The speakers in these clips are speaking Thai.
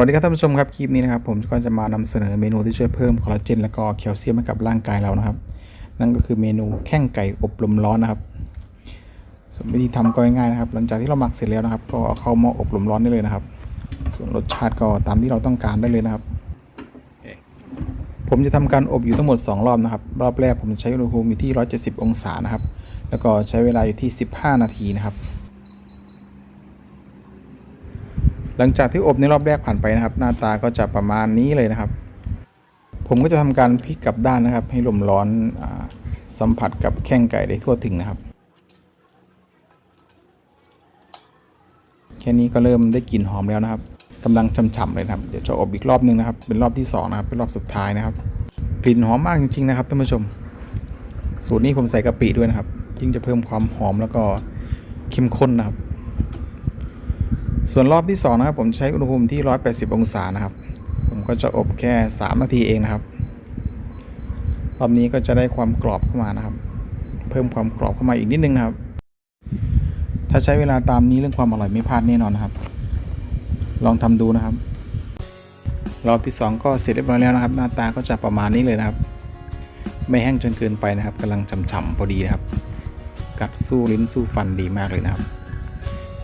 วัสดีครับท่านผู้ชมครับคลิปนี้นะครับผมก็จะมานำเสนอเมนูที่ช่วยเพิ่มคอลลาเจนและก็แคลเซียมให้กับร่างกายเรานะครับ นั่นก็คือเมนูแข้งไก่อบลมร้อนนะครับส่วนวิธีทำก็ง่ายๆนะครับ หลังจากที่เราหมักเสร็จแล้วนะครับ ก็เอาเข้าหม้ออบลมร้อนได้เลยนะครับ ส่วนรสชาติก็ตามที่เราต้องการได้เลยนะครับ ผมจะทำการอบอยู่ทั้งหมด 2 รอบนะครับ รอบแรกผมใช้อุณหภูมิอยู่ที่ 170 องศานะครับ แล้วก็ใช้เวลาอยู่ที่ 15 นาทีนะครับ หลังจากที่อบในรอบแรกผ่านไปนะครับ หน้าตาก็จะประมาณนี้เลยนะครับ ผมก็จะทำการพลิกกลับด้านนะครับ ให้ลมร้อนอสัมผัสกับแข้งไก่ได้ทั่วถึงนะครับ แค่นี้ก็เริ่มได้กลิ่นหอมแล้วนะครับกำลังฉ่ำๆเลยนะครับ เดี๋ยวจะอบอีกรอบหนึงนะครับ เป็นรอบที่สองนะครับเป็นรอบสุดท้ายนะครับ กลิ่นหอมมากจริงๆนะครับท่านผู้ชม สูตรนี้ผมใส่กะปิด้วยนะครับยิ่งจะเพิ่มความหอมแล้วก็เข้มข้นนะครับ ส่วนรอบที่2นะครับผมใช้อุณหภูมิที่ 180 องศานะครับ ผมก็จะอบแค่ 3 นาทีเองนะครับ รอบนี้ก็จะได้ความกรอบเข้ามานะครับ เพิ่มความกรอบเข้ามาอีกนิดนึงนะครับ ถ้าใช้เวลาตามนี้เรื่องความอร่อยไม่พลาดแน่นอนนะครับ ลองทำดูนะครับ รอบที่ 2 ก็เสร็จเรียบร้อยแล้วนะครับ หน้าตาก็จะประมาณนี้เลยนะครับ ไม่แห้งจนเกินไปนะครับกำลังฉ่ำๆพอดีนะครับ กัดสู้ลิ้นสู้ฟันดีมากเลยนะครับ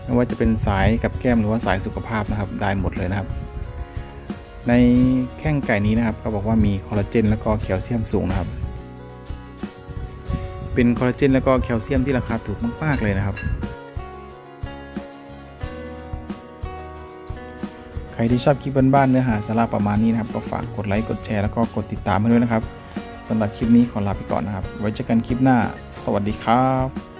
ไม่ว่าจะเป็นสายกับแก้มหรือว่าสายสุขภาพนะครับได้หมดเลยนะครับ ในแข้งไก่นี้นะครับเขาบอกว่ามีคอลลาเจน แล้วก็แคลเซียมสูงนะครับ เป็นคอลลาเจน แล้วก็แคลเซียมที่ราคาถูกมากๆเลยนะครับ ใครที่ชอบคลิปบ้านๆเนื้อหาสาระประมาณนี้นะครับ ก็ฝากกดไลค์กดแชร์แล้วก็กดติดตามให้ด้วยนะครับสำหรับคลิปนี้ขอลาไปก่อนนะครับ ไว้เจอกันคลิปหน้า สวัสดีครับ